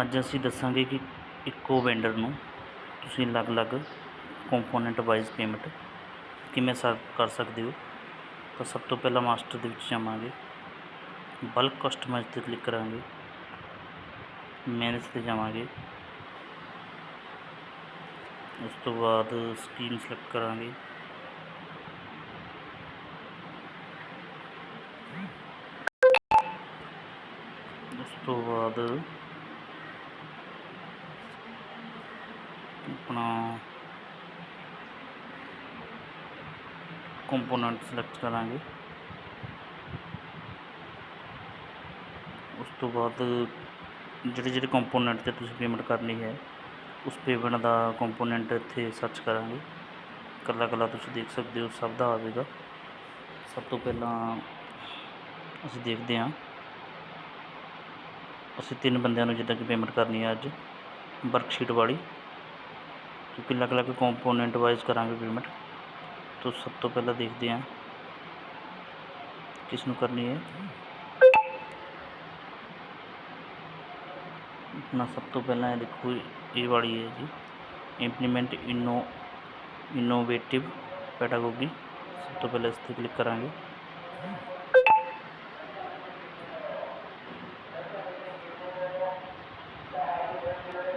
ਅੱਜ ਅਸੀਂ ਦੱਸਾਂਗੇ ਕਿ ਇੱਕੋ ਵੈਂਡਰ ਨੂੰ ਤੁਸੀਂ ਅਲੱਗ-ਅਲੱਗ ਕੰਪੋਨੈਂਟ ਵਾਈਜ਼ ਪੇਮੈਂਟ ਕਿਵੇਂ ਸਰ ਕਰ ਸਕਦੇ ਹੋ? ਤਾਂ ਸਭ ਤੋਂ ਪਹਿਲਾਂ ਮਾਸਟਰ ਦੇ ਵਿੱਚ ਜਾਵਾਂਗੇ। ਬਲਕ ਕਸਟਮਾਈਜ਼ 'ਤੇ ਕਲਿੱਕ ਕਰਾਂਗੇ। ਮੈਨੇਜ 'ਤੇ ਜਾਵਾਂਗੇ। ਉਸ ਤੋਂ ਬਾਅਦ ਸਕੀਮ ਸਿਲੈਕਟ ਕਰਾਂਗੇ। ਉਸ ਤੋਂ ਬਾਅਦ ਆਪਣਾ ਕੰਪੋਨੈਂਟ ਸਿਲੈਕਟ ਕਰਾਂਗੇ। ਉਸ ਤੋਂ ਬਾਅਦ ਜਿਹੜੇ ਜਿਹੜੇ ਕੰਪੋਨੈਂਟ ਤੇ ਤੁਸੀਂ ਪੇਮੈਂਟ ਕਰਨੀ ਹੈ, ਉਸ ਪੇਮੈਂਟ ਦਾ ਕੰਪੋਨੈਂਟ ਇੱਥੇ ਸਰਚ ਕਰਾਂਗੇ। ਇਕੱਲਾ ਇਕੱਲਾ ਤੁਸੀਂ ਦੇਖ ਸਕਦੇ ਹੋ, ਸਭ ਦਾ ਆਵੇਗਾ। ਸਭ ਤੋਂ ਪਹਿਲਾਂ ਅਸੀਂ ਦੇਖਦੇ ਹਾਂ। ਅਸੀਂ ਤਿੰਨ ਬੰਦਿਆਂ ਨੂੰ ਜਿੱਦਾਂ ਕਿ ਪੇਮੈਂਟ ਕਰਨੀ ਹੈ ਅੱਜ ਵਰਕਸ਼ੀਟ ਵਾਲੀ। ਕਿਉਂਕਿ ਅਲੱਗ ਅਲੱਗ ਕੰਪੋਨੈਂਟ ਵਾਈਜ਼ ਕਰਾਂਗੇ ਪੇਮੈਂਟ ਤੋਂ ਸਭ ਤੋਂ ਪਹਿਲਾਂ ਦੇਖਦੇ ਹਾਂ ਕਿਸ ਨੂੰ ਕਰਨੀ ਹੈ ਆਪਣਾ ਸਭ ਤੋਂ ਪਹਿਲਾਂ ਇਹ ਦੇਖੋ ਇਹ ਵਾਲੀ ਹੈ ਜੀ ਇੰਪਲੀਮੈਂਟ ਇਨੋ ਇਨੋਵੇਟਿਵ ਪੈਡਾਗੋਗੀ ਸਭ ਤੋਂ ਪਹਿਲਾਂ ਇਸ 'ਤੇ ਕਲਿੱਕ ਕਰਾਂਗੇ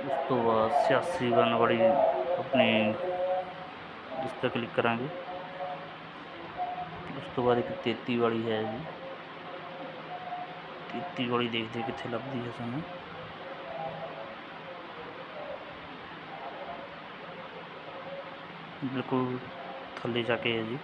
ਉਸ ਤੋਂ ਬਾਅਦ ਸਿਆਸੀ ਬਣ अपने इस पर क्लिक करा उस तो बाद एक तेती वाली है जी। तेती वाली देखते कितने लगती है सू बिल्कुल थले जाके है जी।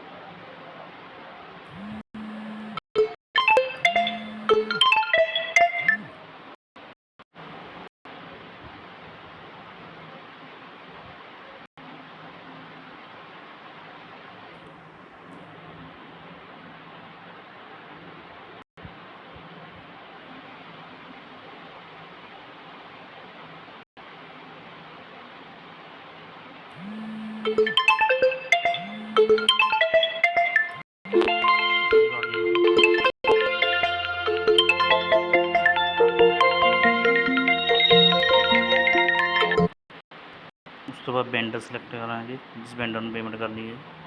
उस बाद बेंडर सिलेक्ट कराएँगे जिस बेंडर में पेमेंट करनी है।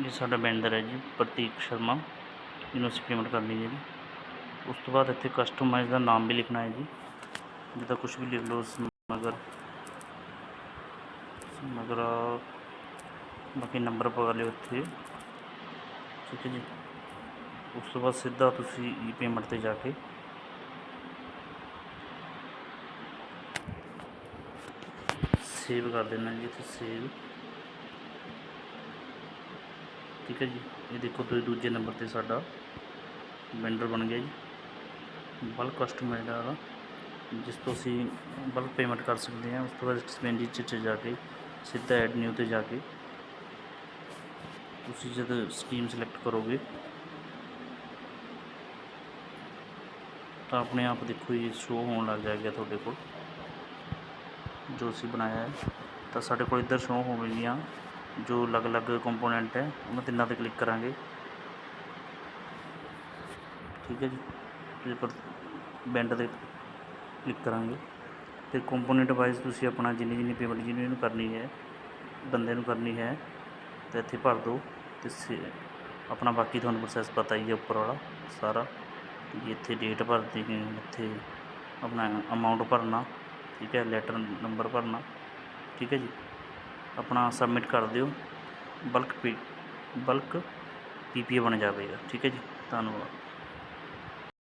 ਇਹ ਸਾਡਾ ਵੈਂਡਰ ਹੈ ਜੀ ਪ੍ਰਤੀਕ ਸ਼ਰਮਾ ਇਹਨੂੰ ਅਸੀਂ ਪੇਮੈਂਟ ਕਰਨੀ ਹੈ ਜੀ ਉਸ ਤੋਂ ਬਾਅਦ ਇੱਥੇ ਕਸਟਮਾਈਜ਼ ਦਾ ਨਾਮ ਵੀ ਲਿਖਣਾ ਹੈ ਜੀ ਜਿੱਦਾਂ ਕੁਝ ਵੀ ਲਿਖ ਲਓ ਮਗਰ ਮਗਰ ਬਾਕੀ ਨੰਬਰ ਪਾ ਲਿਓ ਇੱਥੇ ਠੀਕ ਹੈ ਜੀ ਉਸ ਤੋਂ ਬਾਅਦ ਸਿੱਧਾ ਤੁਸੀਂ ਈ ਪੇਮੈਂਟ ਤੇ ਜਾ ਕੇ ਸੇਵ ਕਰ ਦੇਣਾ ਜੀ ਇੱਥੇ ਸੇਵ ਠੀਕ ਹੈ ਜੀ ਇਹ ਦੇਖੋ ਤੁਸੀਂ ਦੂਜੇ ਨੰਬਰ ਤੇ ਸਾਡਾ ਵੈਂਡਰ ਬਣ ਗਿਆ ਜੀ ਬਲਕ ਕਸਟਮਾਈਜ਼ ਵਾਲਾ ਜਿਸ ਤੋਂ ਅਸੀਂ ਬਲਕ ਪੇਮੈਂਟ ਕਰ ਸਕਦੇ ਹਾਂ ਉਸ ਤੋਂ ਬਾਅਦ ਐਕਸਪੈਂਡੀਚਰ 'ਚ ਜਾ ਕੇ ਸਿੱਧਾ ਐਡ ਨਿਊ ਤੇ ਜਾ ਕੇ ਤੁਸੀਂ ਜਦ ਸਕੀਮ ਸਿਲੈਕਟ ਕਰੋਗੇ ਤਾਂ ਆਪਣੇ ਆਪ ਦੇਖੋ ਇਹ ਸ਼ੋ ਹੋਣ ਲੱਗ ਜਾਏਗਾ ਤੁਹਾਡੇ ਕੋਲ ਜੋ ਅਸੀਂ ਬਣਾਇਆ ਹੈ ਤਾਂ ਸਾਡੇ ਕੋਲ ਇੱਧਰ ਸ਼ੋ ਹੋਣਗੀਆਂ ਜੋ ਅਲੱਗ-ਅਲੱਗ ਕੰਪੋਨੈਂਟ ਹੈ ਉਹਨਾਂ ਤਿੰਨਾਂ ਤੇ ਕਲਿੱਕ ਕਰਾਂਗੇ ਠੀਕ ਹੈ ਜੀ ਤੇ ਪਰ ਬੈਂਡ ਤੇ ਕਲਿੱਕ ਕਰਾਂਗੇ ਫਿਰ ਕੰਪੋਨੈਂਟ ਵਾਈਜ਼ ਤੁਸੀਂ ਆਪਣਾ ਜਿੰਨੀ ਜਿੰਨੀ ਪੇਮੈਂਟ ਜਿਹਨੂੰ ਇਹਨੂੰ ਕਰਨੀ ਹੈ ਬੰਦੇ ਨੂੰ ਕਰਨੀ ਹੈ ਤਾਂ ਇੱਥੇ ਭਰ ਦਿਓ ਤੇ ਸੇ- ਆਪਣਾ ਬਾਕੀ ਤੁਹਾਨੂੰ ਪ੍ਰੋਸੈਸ ਪਤਾ ਹੀ ਹੈ ਉੱਪਰ ਵਾਲਾ ਸਾਰਾ ਵੀ ਇੱਥੇ ਡੇਟ ਭਰਦੀ ਹੈ ਇੱਥੇ ਆਪਣਾ ਅਮਾਉਂਟ ਭਰਨਾ ਠੀਕ ਹੈ ਲੈਟਰ ਨੰਬਰ ਭਰਨਾ ਠੀਕ ਹੈ ਜੀ ਆਪਣਾ ਸਬਮਿਟ ਕਰ ਦਿਓ। ਬਲਕ ਪੀ ਬਲਕ ਪੀਪੀਏ ਬਣ ਜਾਵੇਗਾ। ਠੀਕ ਹੈ ਜੀ। ਧੰਨਵਾਦ।